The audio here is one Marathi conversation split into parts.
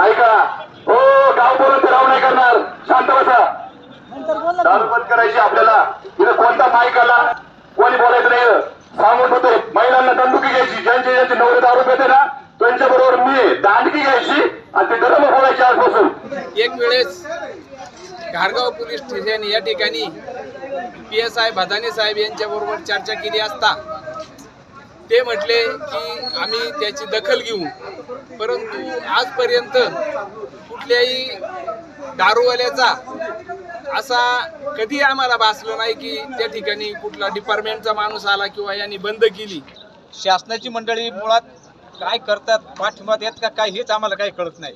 ऐका. हो गाव बोलत राव नाही करणार. शांत बसा. दारू बंद करायची आपल्याला. इथं कोणता माईक आला? कोणी बोलायचं नाही सांगून होतो महिलांना दंडुकी घ्यायची. ज्यांचे ज्यांचे नवरे दारू पेते ना त्यांच्या बरोबर मी दांडकी घ्यायची आणि ते गरम बोलायचे आजपासून. एक वेळेस घारगाव पोलीस स्टेशन या ठिकाणी पी एस आय भदाने साहेब यांच्याबरोबर चर्चा केली असता ते म्हटले की आम्ही त्याची दखल घेऊ. परंतु आजपर्यंत कुठल्याही दारूवाल्याचा असा कधी आम्हाला भासलं नाही की त्या ठिकाणी कुठला डिपार्टमेंटचा माणूस आला किंवा यांनी बंद केली. शासनाची मंडळी मुळात काय करतात पाठिंबात येत का काय हेच आम्हाला काही कळत नाही.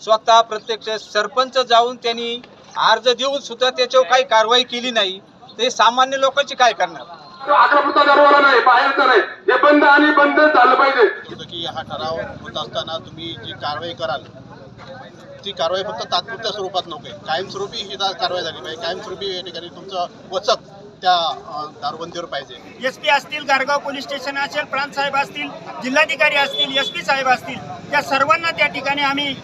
स्वतः प्रत्यक्ष सरपंच जाऊन त्यांनी अर्ज देऊन सुद्धा त्याच्यावर काही कारवाई केली नाही. ते सामान्य लोकांची काय करणार? आक्रपुरता दरवाजा नाही बाहेरचा नाही. हे बंद आणि बंद झालं पाहिजे. की हा ठराव होत असताना तुम्ही जी कारवाई कराल ती कारवाई फक्त तात्पुरत्या स्वरूपात नको आहे कायमस्वरूपी ही कारवाई झाली पाहिजे. कायमस्वरूपी या ठिकाणी तुमचं वचक त्या दारूबंदीवर पाहिजे. एस पी असतील गारगाव पोलीस स्टेशन असेल प्रांत साहेब असतील जिल्हाधिकारी असतील एस पी साहेब असतील त्या सर्वांना त्या ठिकाणी आम्ही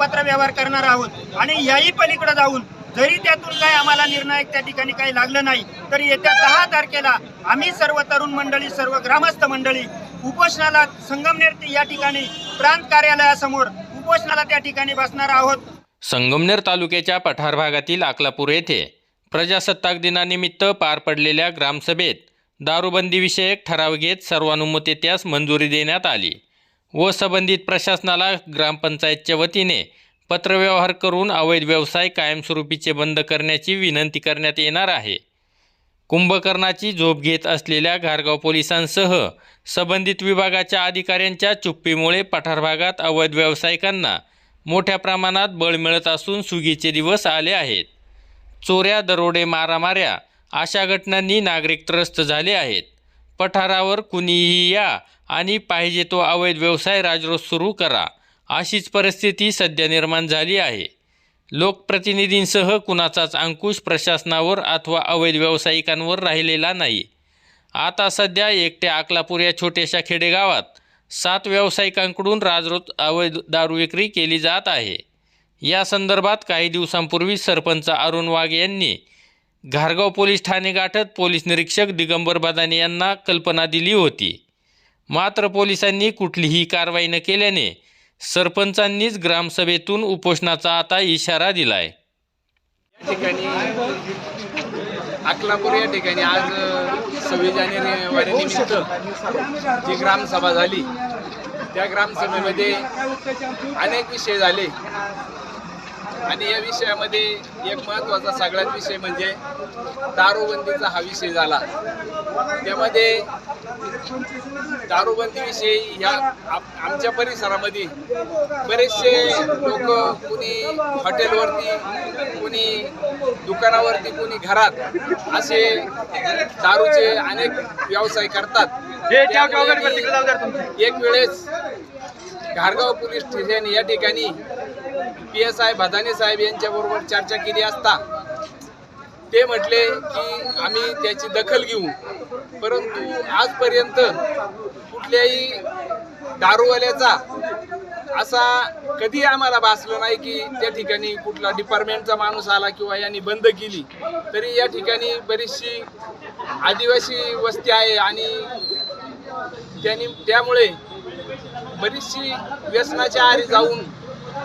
पत्रव्यवहार करणार आहोत. आणि याही पलीकडे जाऊन जरी त्यातून काही आम्हाला निर्णायक त्या ठिकाणी काही लागलं नाही तरी येत्या दहा तारखेला आम्ही सर्व तरुण मंडळी सर्व ग्रामस्थ मंडळी उपोषणाला संगमनेर या ठिकाणी प्रांत कार्यालयासमोर उपोषणाला त्या ठिकाणी बसणार आहोत. संगमनेर तालुक्याच्या पठार भागातील अकलापूर येथे प्रजासत्ताक दिनानिमित्त पार पडलेल्या ग्रामसभेत दारूबंदीविषयक ठराव घेत सर्वानुमते त्यास मंजुरी देण्यात आली. व संबंधित प्रशासनाला ग्रामपंचायतच्या वतीने पत्रव्यवहार करून अवैध व्यवसाय कायमस्वरूपीचे बंद करण्याची विनंती करण्यात येणार आहे. कुंभकर्णाची झोप घेत असलेल्या घारगाव पोलिसांसह संबंधित विभागाच्या अधिकाऱ्यांच्या चुप्पीमुळे पठार भागात अवैध व्यावसायिकांना मोठ्या प्रमाणात बळ मिळत असून सुगीचे दिवस आले आहेत. चोऱ्या दरोडे मारामाऱ्या अशा घटनांनी नागरिक त्रस्त झाले आहेत. पठारावर कुणीही या आणि पाहिजे तो अवैध व्यवसाय राजरोज सुरू करा. अशीच परिस्थिती सध्या निर्माण झाली आहे. लोकप्रतिनिधींसह कुणाचाच अंकुश प्रशासनावर अथवा अवैध व्यावसायिकांवर राहिलेला नाही. आता सध्या एकट्या अकलापूर या छोट्याशा खेडेगावात सात व्यावसायिकांकडून राजरोज अवैध दारू विक्री केली जात आहे. या संदर्भात काही दिवसांपूर्वी सरपंच अरुण वाघ यांनी घारगाव पोलीस ठाणे गाठत पोलीस निरीक्षक दिगंबर बदाने यांना कल्पना दिली होती. मात्र पोलिसांनी कुठलीही कारवाई न केल्याने सरपंचांनीच ग्रामसभेतून उपोषणाचा आता इशारा दिलाय. अकलापूर या ठिकाणी आज सव्वीस जानेवारीनिमित्त जी ग्रामसभा झाली त्या ग्रामसभेमध्ये अनेक विषय झाले. आणि या विषयामध्ये एक महत्त्वाचा सगळ्यात विषय म्हणजे दारूबंदीचा हा विषय झाला. त्यामध्ये दारूबंदीविषयी ह्या आम- आमच्या परिसरामध्ये बरेचसे लोक कुणी हॉटेलवरती कुणी दुकानावरती कुणी घरात असे दारूचे अनेक व्यवसाय करतात. एक वेळेस घारगाव पोलीस स्टेशन या ठिकाणी पी एस आय भदाने साहेब यांच्याबरोबर चर्चा केली असता ते म्हटले की आम्ही त्याची दखल घेऊ. परंतु आजपर्यंत कुठल्याही दारूवाल्याचा असा कधी आम्हाला भासलं नाही की त्या ठिकाणी कुठला डिपार्टमेंटचा माणूस आला किंवा यांनी बंद केली. तरी या ठिकाणी बरीचशी आदिवासी वस्ती आहे आणि त्यांनी त्यामुळे बरीचशी व्यसनाच्या आरी जाऊन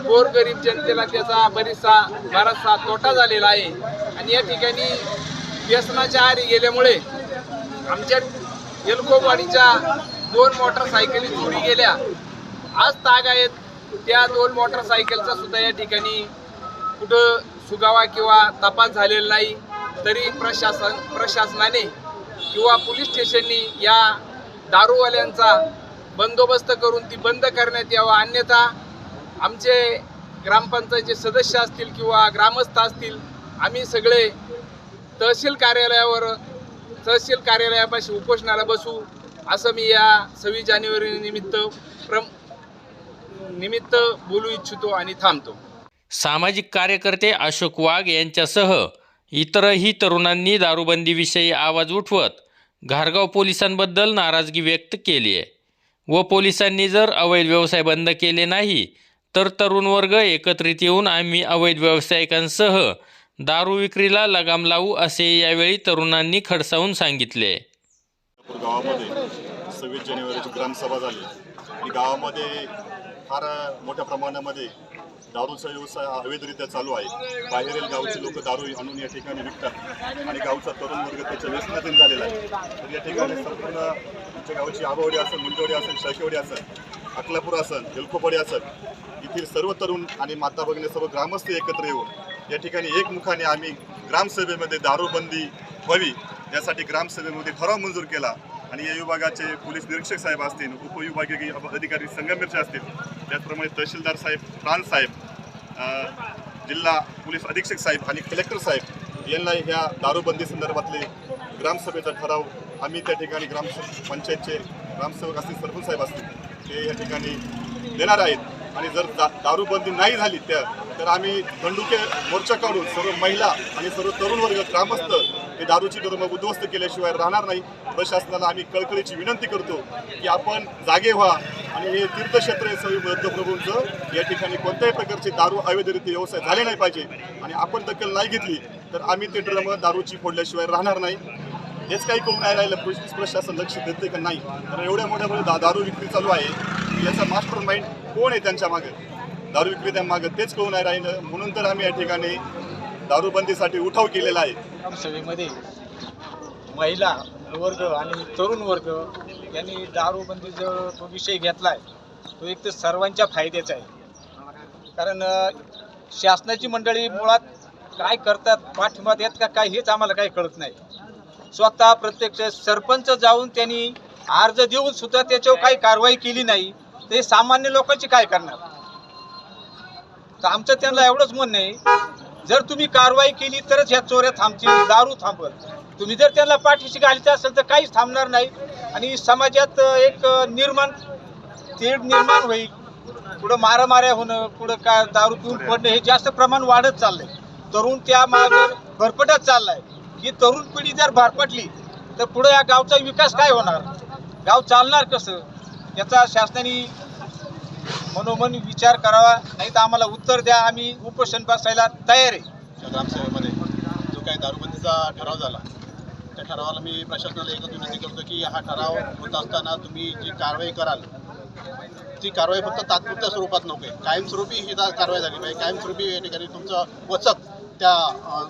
गोरगरीब जनतेला त्याचा बरीचसा बराचसा तोटा झालेला आहे. आणि या ठिकाणी व्यसनाच्या आहारी गेल्यामुळे आमच्या येलकोवाडीच्या दोन मोटरसायकली चोरी गेल्या. आज ताग आहेत त्या दोन मोटरसायकलचा सुद्धा या ठिकाणी कुठं सुगावा किंवा तपास झालेला नाही. तरी प्रशासन प्रशासनाने किंवा पोलीस स्टेशननी या दारूवाल्यांचा बंदोबस्त करून ती बंद करण्यात यावा. अन्यथा आमचे ग्रामपंचायतचे सदस्य असतील किंवा ग्रामस्थ असतील आम्ही सगळे तहसील कार्यालयावर तहसील कार्यालयापाशी उपोषणाला बसू असं मी या सव्वीस जानेवारी निमित्त प्रम निमित्त बोलू इच्छितो आणि थांबतो. सामाजिक कार्यकर्ते अशोक वाघ यांच्यासह इतरही तरुणांनी दारूबंदीविषयी आवाज उठवत घारगाव पोलिसांबद्दल नाराजगी व्यक्त केली आहे. व पोलिसांनी जर अवैध व्यवसाय बंद केले नाही तर तरुण वर्ग एकत्रित येऊन आम्ही अवैध व्यावसायिकांसह दारू विक्रीला लगाम लावू असे यावेळी तरुणांनी खडसावून सांगितले. गावामध्ये सव्वीस जानेवारीची ग्रामसभा झाली. आणि गावामध्ये फार मोठ्या प्रमाणामध्ये दारूचा व्यवसाय अवैधरित्या चालू आहे. बाहेरील गावचे लोक दारू आणून या ठिकाणी विकतात. आणि गावचा तरुण वर्ग त्याच्या व्यसनाधीन झालेला आहे. तर या ठिकाणी संपूर्ण आमच्या गावची आबावडी असेल मुंजवडी असेल शाखेवडी असेल अकलापूर असेल हेलखोपाडी असेल येथील सर्व तरुण आणि माता भगिनी सर्व ग्रामस्थ एकत्र येऊन या ठिकाणी एकमुखाने आम्ही ग्रामसभेमध्ये दारूबंदी व्हावी यासाठी ग्रामसभेमध्ये ठराव मंजूर केला आणि या विभागाचे पोलीस निरीक्षक साहेब असतील उपविभागीय अधिकारी संगमेरचे असतील त्याचप्रमाणे तहसीलदार साहेब प्राण साहेब जिल्हा पोलीस अधीक्षक साहेब आणि कलेक्टर साहेब यांना ह्या दारूबंदी संदर्भातले ग्रामसभेचा ठराव आम्ही त्या ठिकाणी ग्राम पंचायतचे ग्रामसेवक असतील सरपंच साहेब असतील ते या ठिकाणी देणार आहेत आणि जर दा दारूबंदी नाही झाली त्या तर आम्ही दंडुके मोर्चा काढून सर्व महिला आणि सर्व तरुण वर्ग ग्रामस्थ हे दारूची धर्म उद्ध्वस्त केल्याशिवाय राहणार नाही. प्रशासनाला आम्ही कळकळीची विनंती करतो की आपण जागे व्हा आणि हे तीर्थक्षेत्र आहे सवी बौद्धप्रभूंचं या ठिकाणी कोणत्याही प्रकारचे दारू अवैधरित्या व्यवसाय झाले नाही पाहिजे. आणि आपण दखल नाही घेतली तर आम्ही ते ड्रम दारूची फोडल्याशिवाय राहणार नाही. हेच काही करून नाही राहिलं. पोलीस प्रशासन लक्ष देते का नाही? तर एवढ्या मोठ्या मोठ्या दारू विक्री चालू आहे. याचा मास्टर माइंड कोण आहे त्यांच्या मागे? दारू विक्रेत्या मागं तेच कळून नाही राहिलं. म्हणून तर आम्ही या ठिकाणी दारूबंदीसाठी उठाव केलेला आहे. सभेमध्ये महिला वर्ग आणि तरुण वर्ग यांनी दारूबंदीचा जो विषय घेतला आहे तो एक तर सर्वांच्या फायद्याचा आहे. कारण शासनाची मंडळी मुळात काय करतात पाठिंबा देत का काय हेच आम्हाला काही कळत नाही. स्वतः प्रत्यक्ष सरपंच जाऊन त्यांनी अर्ज देऊन सुद्धा त्याच्यावर काही कारवाई केली नाही. ते सामान्य लोकांची काय करणार? तर आमचं त्यांना एवढंच म्हणणं आहे. जर तुम्ही कारवाई केली तरच ह्या चोऱ्या थांबतील दारू थांबत तुम्ही जर त्यांना पाठीशी घालत असेल तर काहीच थांबणार नाही. आणि समाजात एक निर्माण तेढ निर्माण होईल. पुढं मारामाऱ्या होणं पुढं काय दारू पिऊन पडणं हे जास्त प्रमाण वाढत चाललंय. तरुण त्या मागे भरपटत चाललाय. ही तरुण पिढी जर भारपटली तर पुढे या गावचा विकास काय होणार? गाव चालणार कसं? याचा शासनाने मनोमन विचार करावा नाही तर आम्हाला उत्तर द्या. आम्ही उपोषण बसायला तयार आहे. ग्रामसभेमध्ये जो काही दारूबंदीचा ठराव झाला त्या ठरावाला मी प्रशासनाला एकच विनंती करतो की हा ठराव होत असताना तुम्ही जी कारवाई कराल ती कारवाई फक्त तात्पुरत्या स्वरूपात नको आहे कायमस्वरूपी ही कारवाई झाली पाहिजे. कायमस्वरूपी या ठिकाणी तुमचं वचक त्या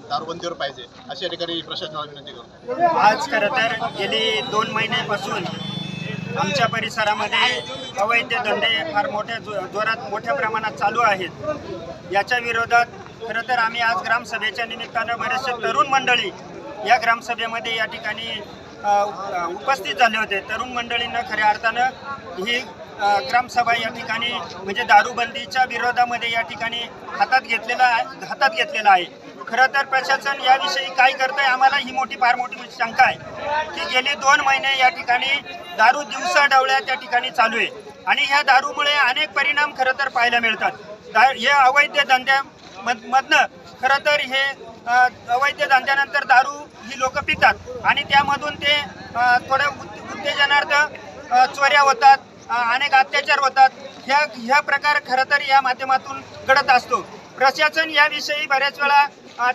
दारूबंदीवर पाहिजे अशा ठिकाणी प्रशासनाला विनंती करतो आज खरं तर गेली दोन महिन्यापासून आमच्या परिसरामध्ये अवैध धंदे फार मोठ्या जो- जोरात मोठ्या प्रमाणात चालू आहेत. याच्या विरोधात खरं तर आम्ही आज ग्रामसभेच्या निमित्तानं बरेचसे तरुण मंडळी या ग्रामसभेमध्ये या ठिकाणी उपस्थित झाले होते. तरुण मंडळींना खऱ्या अर्थानं ही ग्रामसभा या ठिकाणी म्हणजे दारूबंदीच्या विरोधामध्ये या ठिकाणी हातात घेतलेला आहे हातात घेतलेला आहे. खरं तर प्रशासन याविषयी काय करतंय आम्हाला ही मोठी फार मोठी शंका आहे. की गेली दोन महिने या ठिकाणी दारू दिवसा डावळ्या त्या ठिकाणी चालू आहे. आणि ह्या दारूमुळे अनेक परिणाम खरं तर पाहायला मिळतात. दा हे अवैध धंद्या मध- मधनं खरं तर हे अवैध धंद्यानंतर दारू ही लोक पितात. आणि त्यामधून ते थोड्या थोडं उत्तेजनार्थ चोऱ्या होतात. अनेक अत्याचार होतात. ह्या ह्या प्रकार खरं तर या माध्यमातून घडत असतो. प्रशासन याविषयी बऱ्याच वेळा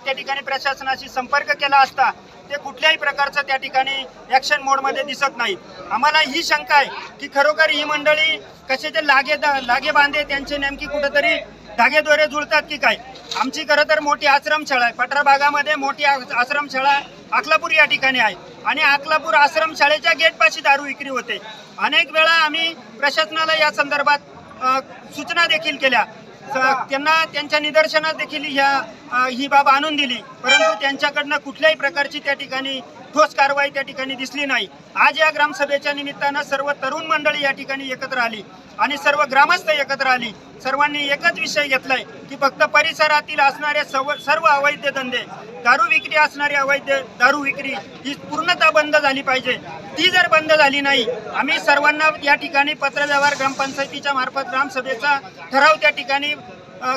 त्या ठिकाणी प्रशासनाशी संपर्क केला असता ते कुठल्याही प्रकारचं त्या ठिकाणी ॲक्शन मोडमध्ये दिसत नाही. आम्हाला ही शंका आहे की खरोखर ही मंडळी कशाचे लागे लागे बांधे त्यांचे नेमकी कुठंतरी धागेदोरे जुळतात की काय? आमची खरं तर मोठी आश्रमशाळा आहे. पटरा भागामध्ये मोठी आश्रमशाळा अकलापूर या ठिकाणी आहे. आणि अकलापूर आश्रमशाळेच्या गेटपाशी दारू विक्री होते. अनेक वेळा आम्ही प्रशासनाला या संदर्भात सूचना देखील केल्या. त्यांना त्यांच्या निदर्शनात देखील ह्या ही बाब आणून दिली. परंतु त्यांच्याकडनं कुठल्याही प्रकारची त्या ठिकाणी ठोस कारवाई त्या ठिकाणी दिसली नाही. आज या ग्रामसभेच्या निमित्तानं सर्व तरुण मंडळी या ठिकाणी एकत्र आली आणि सर्व ग्रामस्थ एकत्र आली. सर्वांनी एकच विषय घेतलाय की फक्त परिसरातील असणारे सर्व सर्व अवैध धंदे दारू विक्री असणारी अवैध दारू विक्री ही पूर्णतः बंद झाली पाहिजे. ती जर बंद झाली नाही आम्ही सर्वांना या ठिकाणी पत्रव्यवहार ग्रामपंचायतीच्या मार्फत ग्रामसभेचा ठराव त्या ठिकाणी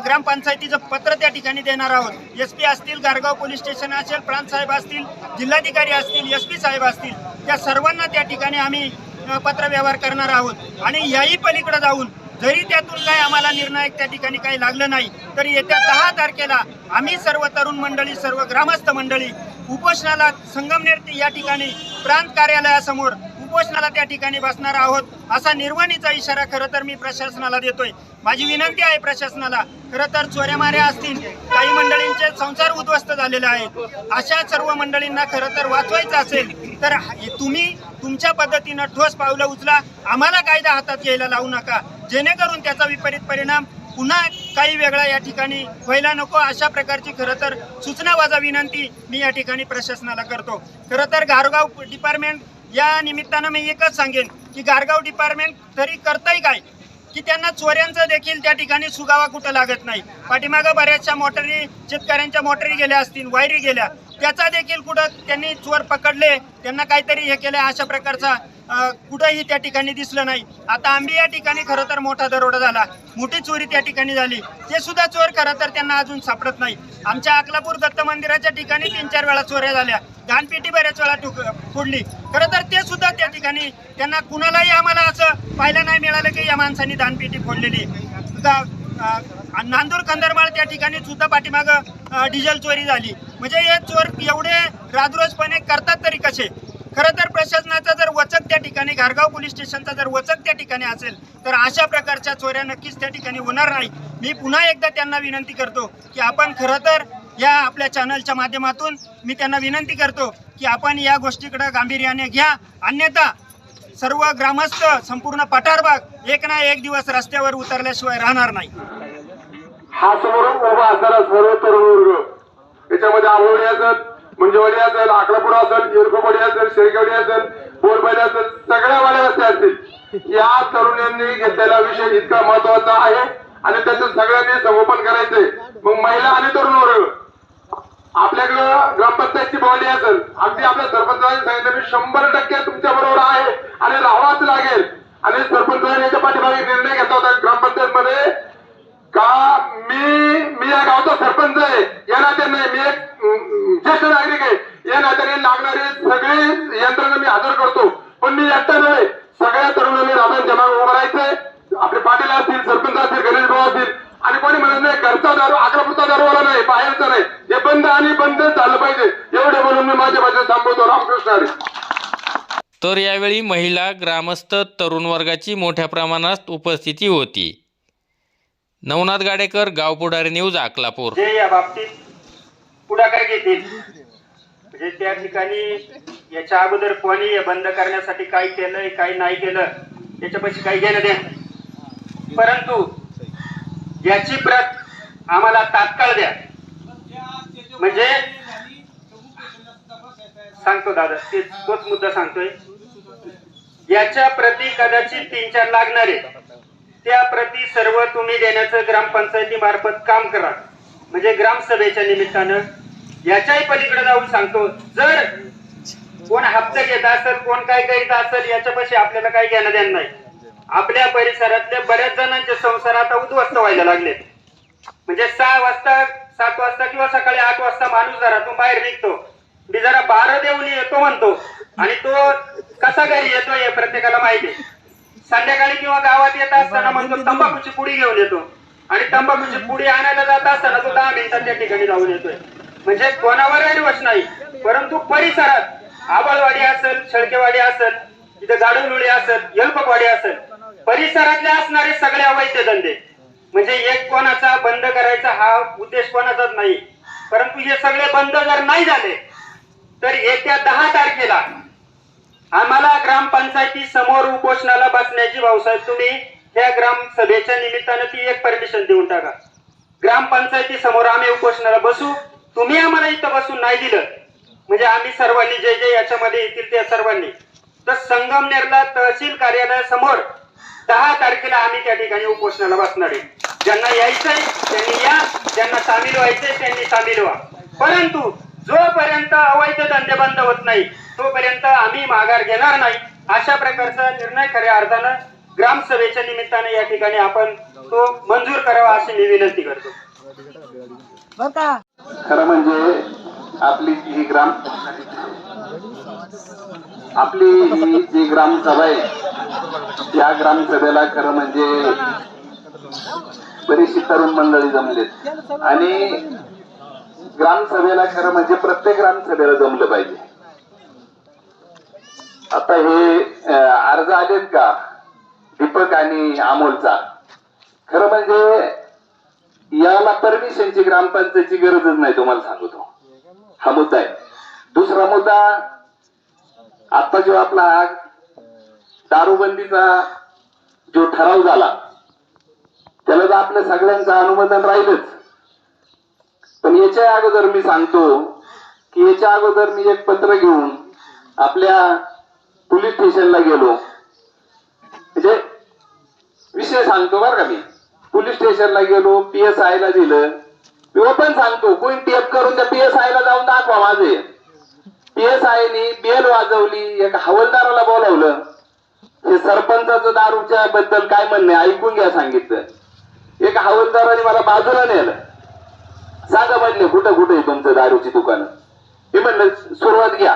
ग्रामपंचायतीचं पत्र त्या ठिकाणी देणार आहोत. एस पी असतील गारगाव पोलीस स्टेशन असेल प्रांत साहेब असतील जिल्हाधिकारी असतील एस पी साहेब असतील त्या सर्वांना त्या ठिकाणी आम्ही पत्र पत्रव्यवहार करणार आहोत. आणि याही पलीकडे जाऊन जरी त्यातून काही आम्हाला निर्णायक त्या ठिकाणी काही लागलं नाही तरी येत्या दहा तारखेला आम्ही सर्व तरुण मंडळी सर्व ग्रामस्थ मंडळी उपोषणाला संगमनेर या ठिकाणी प्रांत कार्यालयासमोर उपोषणाला त्या ठिकाणी बसणार आहोत असा निर्वाणीचा इशारा खरं तर मी प्रशासनाला देतोय. माझी विनंती आहे प्रशासनाला खरं तर चोऱ्यामाऱ्या असतील काही मंडळींचे संसार उद्ध्वस्त झालेले आहेत. अशा सर्व मंडळींना खरं तर वाचवायचं असेल तर तुम्ही तुमच्या पद्धतीनं ठोस पावलं उचला. आम्हाला कायदा हातात घ्यायला लावू नका. जेणेकरून त्याचा विपरीत परिणाम पुन्हा काही वेगळा या ठिकाणी व्हायला नको. अशा प्रकारची खरं तर सूचना वाजा विनंती मी या ठिकाणी प्रशासनाला करतो. खरं तर गारगाव डिपार्टमेंट या निमित्तानं मी एकच सांगेन की गारगाव डिपार्टमेंट तरी करताय काय? की त्यांना चोऱ्यांचं देखील त्या ठिकाणी सुगावा कुठं लागत नाही. पाठीमागं बऱ्याचशा मोटरी शेतकऱ्यांच्या मोटरी गेल्या असतील वायरी गेल्या. त्याचा देखील कुठं त्यांनी चोर पकडले त्यांना काहीतरी हे केलं अशा प्रकारचा कुठंही त्या ठिकाणी दिसलं नाही. आता आंबी या ठिकाणी खरं तर मोठा दरोडा झाला. मोठी चोरी त्या ठिकाणी झाली. ते सुद्धा चोर खरं तर त्यांना अजून सापडत नाही. आमच्या अकलापूर दत्त मंदिराच्या ठिकाणी तीन चार वेळा चोऱ्या झाल्या. दानपेटी बऱ्याच वेळा फोडली. खरं तर ते सुद्धा त्या ठिकाणी त्यांना कुणालाही आम्हाला असं पाहायला नाही मिळालं की या माणसांनी दानपेटी फोडलेली. नांदूर कंदरमाळ त्या ठिकाणी सुद्धा पाठीमागं डिझेल चोरी झाली. म्हणजे हे चोर एवढे राजरोजपणे करतात तरी कसे? खरं तर प्रशासनाचा जर वचक त्या ठिकाणी घारगाव पोलीस स्टेशनचा जर वचक त्या ठिकाणी असेल तर अशा प्रकारच्या चोऱ्या नक्कीच त्या ठिकाणी होणार नाही. मी पुन्हा एकदा त्यांना विनंती करतो की आपण खरं तर या आपल्या चॅनलच्या माध्यमातून मी त्यांना विनंती करतो की आपण या गोष्टीकडे गांभीर्याने घ्या. अन्यथा सर्व ग्रामस्थ संपूर्ण पठारबाग एक ना एक दिवस रस्त्यावर उतरल्याशिवाय राहणार नाही. हा समोर उभा असणारा सर्व तरुण वर्ग याच्यामध्ये आवडण्याचं मुंजवाडी असेल आकडापुडा असेल येरकोवाडी असेल शेरगवडी असेल बोरबाडी असेल सगळ्या वाड्या रस्ते असतील. या तरुणांनी घेतलेला विषय इतका महत्त्वाचा आहे आणि त्याचं सगळ्यांनी संगोपन करायचंय. मग महिला आणि तरुण वर्ग आपल्याकडं ग्रामपंचायतची बॉडी असेल अगदी आपल्या सरपंचाने सांगितलं मी शंभर टक्के तुमच्या बरोबर आहे आणि राहावाच लागेल. आणि सरपंचाने याच्या पाठीमागे निर्णय घेतला होता ग्रामपंचायत मध्ये का मी मी या गावचा सरपंच आहे. या नात्याने मी एक ज्येष्ठ नागरिक आहे. या नात्याने लागणारे सगळे यंत्रणा मी हजर करतो. पण मी एकटा नव्हे. सगळ्या तरुणांनी राजांच्या जमा उभं राहायचंय. आपले पाटील असतील सरपंच असतील गणेश भाऊ असतील. आणि कोणी म्हणत नाही घरचा दारू अकरापूरचा दारूवाला नाही बाहेरचा नाही. हे बंद आणि बंद झालं पाहिजे. एवढे म्हणून मी माझ्या भाषेत थांबवतो. रामकृष्ण हरी. तर यावेळी महिला ग्रामस्थ तरुण वर्गाची मोठ्या प्रमाणात उपस्थिती होती. नवनाथ गाडेकर गाव पुढारी न्यूज अकलापूर. जे या बाबतीत पुढाकार घेतील म्हणजे त्या ठिकाणी याच्या अगोदर कोणी हे बंद करण्यासाठी काय केलं काय नाही केलं याच्यापाशी काही घेणं द्या परंतु याची प्रत आम्हाला तात्काळ द्या. म्हणजे सांगतो दादा ते तोच मुद्दा सांगतोय. याच्या प्रती कदाचित तीन चार लागणारे त्या प्रती सर्व तुम्ही देण्याचं ग्रामपंचायती मार्फत काम करा. म्हणजे ग्रामसभेच्या निमित्तानं. याच्याही पलीकडे जाऊन सांगतो. जर कोण हप्ता घेत असेल कोण काय करीत असेल याच्यापाशी आपल्याला काही घेणं देणं नाही. आपल्या परिसरातल्या बऱ्याच जणांचे संसार आता उद्ध्वस्त व्हायला लागले म्हणजे सहा वाजता सात वाजता किंवा सकाळी आठ वाजता माणूस घरातून बाहेर निघतो. मी जरा बारा देऊन येतो म्हणतो. आणि तो कसा घरी येतो हे प्रत्येकाला माहिती आहे. संध्याकाळी किंवा गावात येत असताना म्हणतो तंबाखूची पुडी घेऊन येतो. आणि तंबाखूची पुडी आणायला जात असताना तो दहा मिनिटात त्या ठिकाणी जाऊन येतोय. म्हणजे कोणावरही दोष नाही परंतु परिसरात आबाळवाडी असेल शेळकेवाडी असेल तिथे गाडवलुळी असेल यल्पकवाडी असेल परिसरातले असणारे सगळे अवैध धंदे. म्हणजे एक कोणाचा बंद करायचा हा उद्देश कोणाचाच नाही. परंतु हे सगळे बंद जर नाही झाले तर येत्या दहा तारखेला आम्हाला ग्रामपंचायती समोर उपोषणाला बसण्याची भाऊसाहेब तुम्ही त्या ग्रामसभेच्या निमित्तानं ती एक परमिशन देऊन टाका. ग्रामपंचायती समोर आम्ही उपोषणाला बसू. तुम्ही आम्हाला इथं बसून नाही दिलं. म्हणजे आम्ही सर्वांनी जे जे याच्यामध्ये येतील त्या सर्वांनी. तर संगमनेरला तहसील कार्यालयासमोर दहा तारखेला आम्ही त्या ठिकाणी उपोषणाला बसणार आहे. ज्यांना यायचंय त्यांनी या. ज्यांना सामील व्हायचंय त्यांनी सामील व्हा. परंतु जोपर्यंत अवैध धंदे बंद होत नाही तोपर्यंत आम्ही माघार घेणार नाही. अशा प्रकारचा निर्णय खऱ्या अर्थानं ग्रामसभेच्या निमित्ताने या ठिकाणी आपण तो मंजूर करावा अशी मी विनंती करतो. खरं म्हणजे आपली ही ग्राम आपली ही जी ग्रामसभा आहे या ग्रामसभेला खरं म्हणजे बरीचशी तरुण मंडळी जमलेत. आणि ग्रामसभेला खरं म्हणजे प्रत्येक ग्रामसभेला जमलं पाहिजे. आता हे अर्ज आलेत का? दीपक आणि अमोलचा. खरं म्हणजे याला परमिशनची ग्रामपंचायतची गरजच नाही तुम्हाला सांगतो. हा मुद्दा आहे. दुसरा मुद्दा आता जो आपला दारूबंदीचा जो ठराव झाला त्याला तर आपल्या सगळ्यांचं अनुमोदन राहीलच. पण याच्या अगोदर मी सांगतो की याच्या अगोदर मी एक पत्र घेऊन आपल्या पोलीस स्टेशनला गेलो. म्हणजे विषय सांगतो बरं का मी. पोलीस स्टेशनला गेलो पी एस आय ला दिलं. मी ओपन सांगतो कोणी टेप करून त्या पी एस आय ला जाऊन दाखवा माझे. पी एस आयनी बेल वाजवली एक हवलदाराला बोलावलं. हे सरपंचाचं दारूच्या बद्दल काय म्हणणे ऐकून घ्या सांगितलं. एक हवलदाराने मला बाजूला नेलं. सांगा म्हणले कुठं कुठे आहे तुमचं दारूची दुकान? मी म्हणलं सुरुवात घ्या.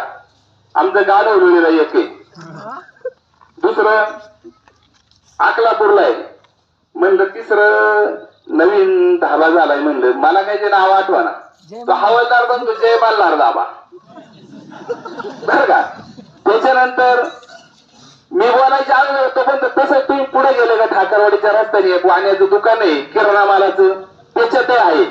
आमचं गाडवलेलं एक आहे. दुसरं अकलापूरला आहे. म्हणलं तिसरं नवीन धाबा झालाय म्हणलं. मला काय ते नाव आठवा ना तो हवालदार बनतो जय मल्हार धाबा बर का? त्याच्यानंतर मी बोलायच्या अगोदर तो पण तसं तुम्ही पुढे गेले का? ठाकरवाडीच्या रस्त्याने एक वाण्याचं दुकान आहे किराणा मालाचं. त्याच्यातही आहे.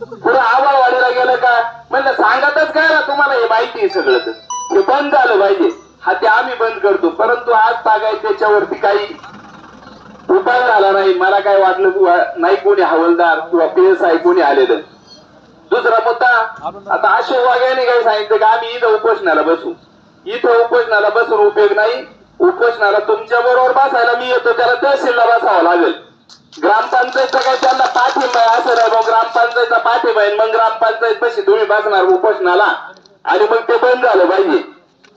पुढे आवाळवाडीला गेलं का? म्हणलं सांगतच काय ना तुम्हाला हे माहिती आहे सगळं तर. हे बंद झालं पाहिजे. हा ते आम्ही बंद करतो. परंतु आज तागाय त्याच्यावरती काही उपाय झाला नाही. मला काय वाटलं किंवा नाही कोणी हवलदार किंवा पी आहे आय कोणी आलेलं. दुसरा मुद्दा आता अशोक वाघ्याने काय सांगितलं की आम्ही इथं उपोषणाला बसू. इथं उपोषणाला बसून उपयोग नाही. उपोषणाला तुमच्या बरोबर बसायला मी येतो. त्याला तहसीलला बसावं लागेल. ग्रामपंचायतचा काय त्यांना पाठिंबा आहे असं नाही. ग्रामपंचायतचा पाठिंबा आहे. मग ग्रामपंचायत पशी तुम्ही बसणार उपोषणाला. आणि मग ते बंद झालं पाहिजे.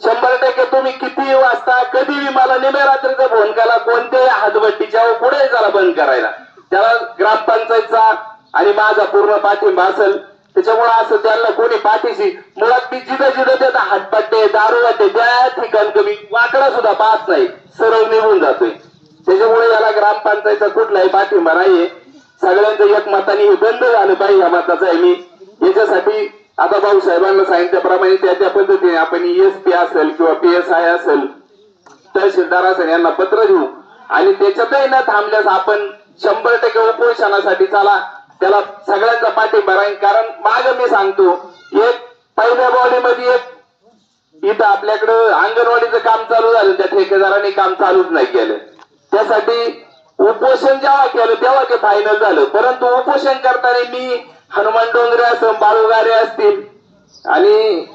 शंभर टक्के तुम्ही किती वाजता कधीही मला निम्या रात्रीचा फोन केला कोणत्याही हातबट्टीच्या कुठेही त्याला बंद करायला. त्याला ग्रामपंचायतचा आणि माझा पूर्ण पाठिंबा असेल. त्याच्यामुळे असं त्यांना कोणी पाठीशी मुळात मी जिथं जिथं त्याचा हातपट्टे दारू वाटे त्या ठिकाण कमी वाकडा सुद्धा पाहत नाही. सरळ निघून जातोय. त्याच्यामुळे याला ग्रामपंचायतचा कुठलाही पाठिंबा नाहीये. सगळ्यांचं एकमताने हे बंद झालं पाहिजे या मताचं आहे मी. याच्यासाठी आता भाऊसाहेबांना सांगितल्याप्रमाणे त्या त्या पद्धतीने आपण एस पी असेल किंवा पी एस आय असेल तहसीलदार असेल यांना पत्र देऊ. आणि त्याच्यातही न थांबल्यास आपण शंभर टक्के उपोषणासाठी चला. त्याला सगळ्यांचा पाठिंबा राहील. कारण माग मी सांगतो एक पहिल्या बॉडीमध्ये एक इथं आपल्याकडं अंगणवाडीचं काम चालू झालं त्या ठेकेदाराने काम चालूच नाही केलं. त्यासाठी उपोषण जेव्हा केलं तेव्हा ते फायनल झालं. परंतु उपोषण करताना मी हनुमान डोंगरे असं बाळुगारे असतील. आणि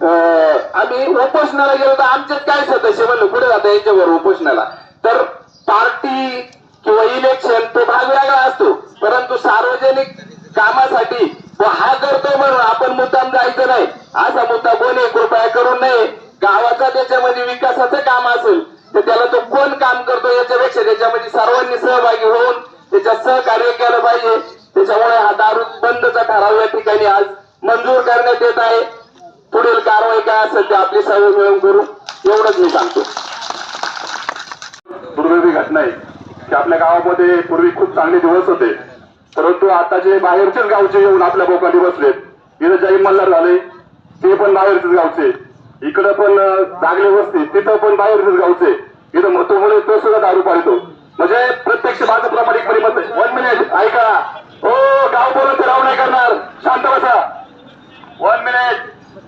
आम्ही उपोषणाला गेलो तर आमच्यात काय सदस्य म्हणलं कुठे जाता यांच्यावर उपोषणाला? तर पार्टी किंवा इलेक्शन तो भाग वेगळा असतो. परंतु सार्वजनिक कामासाठी तो हा करतोय म्हणून आपण मुद्दाम जायचं नाही. असा मुद्दा कोणी कृपया करून नये. गावाचा त्याच्यामध्ये विकासाचं काम असेल. तर त्याला तो कोण काम करतो याच्यापेक्षा त्याच्यामध्ये सर्वांनी सहभागी होऊन त्याच्यात सहकार्य केलं पाहिजे. त्याच्यामुळे हा दारू बंदचा ठराव या ठिकाणी आज मंजूर करण्यात येत आहे. पुढील कारवाई काय असेल ते आपली सर्व मिळून करू एवढंच मी सांगतो. दुर्दैवी घटना आहे की आपल्या गावामध्ये पूर्वी खूप चांगले दिवस होते. परंतु आता जे बाहेरचेच गावचे येऊन आपल्या बोकाली बसलेत इथे जैन मल्हार झाले ते पण बाहेरचेच गावचे. इकडं पण दागले वस्ती तिथं पण बाहेरचेच गावचे. इथं महत्वमुळे तो सुद्धा दारू पाळतो म्हणजे प्रत्यक्ष माझं प्रामाणिकपणे मत वन मिनिट ऐका. हो गाव बोलून ते राव नाही करणार. शांत बसा. वन मिनिट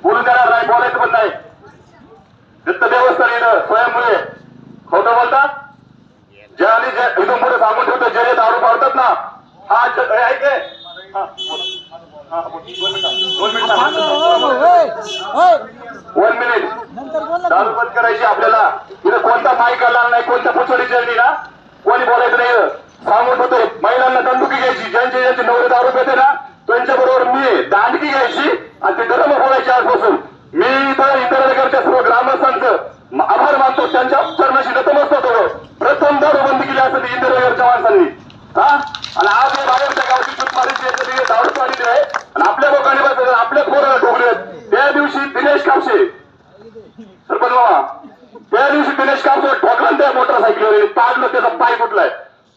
बोलून देणार नाही बोलायचं पण नाही. दत्त देवस्थान येणं स्वयंमुळे. खोटं बोलता? जे आणि जे इथून पुढे सांगून ठेवतो जे जे दारू पाडतात ना हा ऐके ऐक दोन मिनिट. दोन मिनिट. वन मिनिट दारू बंद करायची आपल्याला. इथं कोणता माईक आला नाही कोणत्या पुचोडी चढली ना? कोणी बोलायचं नाही. सांगून होतो महिलांना दंडुकी घ्यायची. ज्यांचे ज्यांचे नवरे दारू पेते ना त्यांच्या बरोबर मी दांडकी घ्यायची आणि ते गरम बोलायची आजपासून. मी इथं इंदिरानगरच्या सर्व ग्रामस्थांचं आभार मानतो. त्यांच्या चरणाशी नतमस्तक होतो. प्रथम दारू बंद केली असं ते इंदिरानगरच्या माणसांनी. हा? आणि आज बाहेरच्या गावची दारू पाडलेली आहे. आणि आपल्या लोकांनी बसले आपल्या पोराला ठोकलेत त्या दिवशी दिनेश कापसे. सरपंच बाबा त्या दिवशी दिनेश कापसे ठोकला त्या मोटरसायकलवर पाडलं त्याचा पाय कुठलाय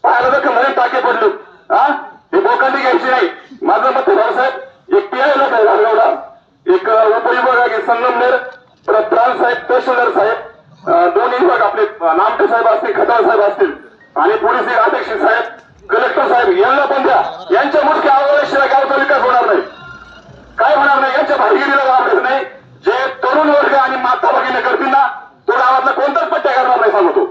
पायाला तर म्हणून टाके पडलो. हा हे बोकांडी घ्यायची नाही. माझं मत भाऊसाहेब एक पियायला आय लोक आहे एक उपविभाग संगमनेर परत प्राण साहेब तहसीलदार साहेब. दोन दोन्ही विभाग आपले नामटे साहेब असतील खताळ साहेब असतील. आणि पोलीस अध्यक्ष साहेब कलेक्टर साहेब यांना पण द्या. यांच्या मुख्य आवडशिवाय गावचा विकास होणार नाही. काय होणार नाही. याच्या भाईगिरीला गाव नाही. जे तरुण वर्ग आणि माता भगिनी करतील ना तो गावातला कोणताच पट्ट्या करणार नाही सांगतो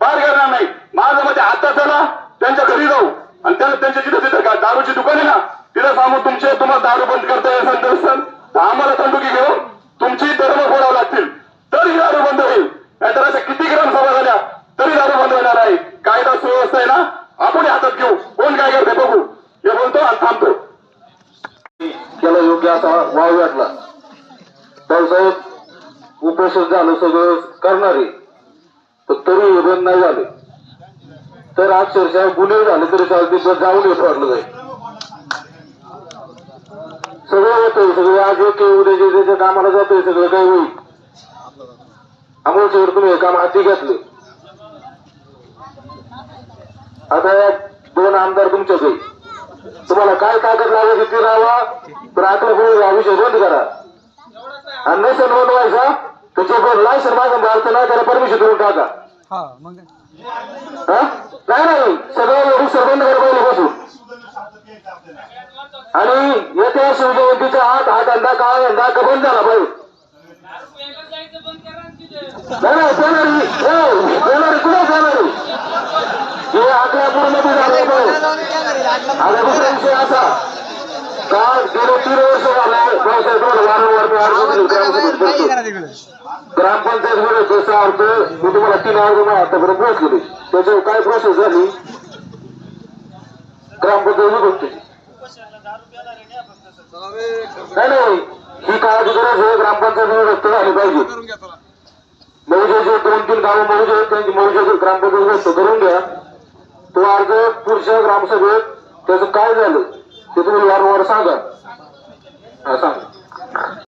पार करणार नाही माझं मते आता चला त्यांच्या घरी जाऊ आणि त्यांना त्यांच्या जिथे तिथे का दारूची दुकान आहे ना तिला सांगू तुमचे तुम्हाला दारू बंद करता येईल असेल तर असेल, तर आम्हाला तंडुकी घेऊन तुमची धर्म फोडावं लागतील तरी दारू बंद होईल नाहीतर अशा किती ग्राम सभा झाल्या तरी दारू बंद होणार आहे कायदा सुव्यवस्था आहे ना आपण हातात घेऊ कोण काय करते बघू हे बोलतो आणि थांबतो त्याला योग्य असा वाव वाटला भाऊसाहेब उपोषण झालं सगळं करणारे तर तरी हे बंद नाही झाले. तर अक्षरशः गुन्हे झाले तरी चालते पण जाऊन हे पडलं जाईल सगळं होतंय सगळं आज एक उद्या जे त्याच्या कामाला जातोय सगळं काही होईल. अमोल तुम्ही हे काम हाती घेतले. आता दोन आमदार तुमच्याकडे तुम्हाला काय कागद लावायची ती लावा तर आकडे पुढे हा विषय बंद करा. आणि नसेल बनवायचा पण लायसन मागून राहतं ना त्याला परमिशन देऊन टाका. हा? नाही नाही सगळं रुसर बंद करा पहिले बसून आणि येत्या शिवजयंतीचा हात हा धंदा काळा धंदा का बंद झाला पाहिजे नाही नाही जाणारी जाणारी कुठे जाणारी? हे अकलापूरमध्ये झालं पाहिजे आता दुसरा विषय असा का गेले तीन वर्ष झाले भाऊसाहेब वारंवार मी अर्ज ग्रामसभेत करतो. ग्रामपंचायत मध्ये जसं अर्थ मी तुम्हाला तीन अर्ज आतापर्यंत पोहोचले त्याच्यावर काय प्रोसेस झाली? ग्रामपंचायत विभक्ती नाही नाही. ही काळाची गरज आहे. ग्रामपंचायत विभक्त झाली पाहिजे. मौजे जे दोन तीन गावं मौजे आहेत त्यांची मौजे ग्रामपंचायत विभक्त करून घ्या तो अर्ज पुढच्या ग्रामसभेत त्याचं काय झालं ते तुम्ही वारंवार सांगा. हा सांगा.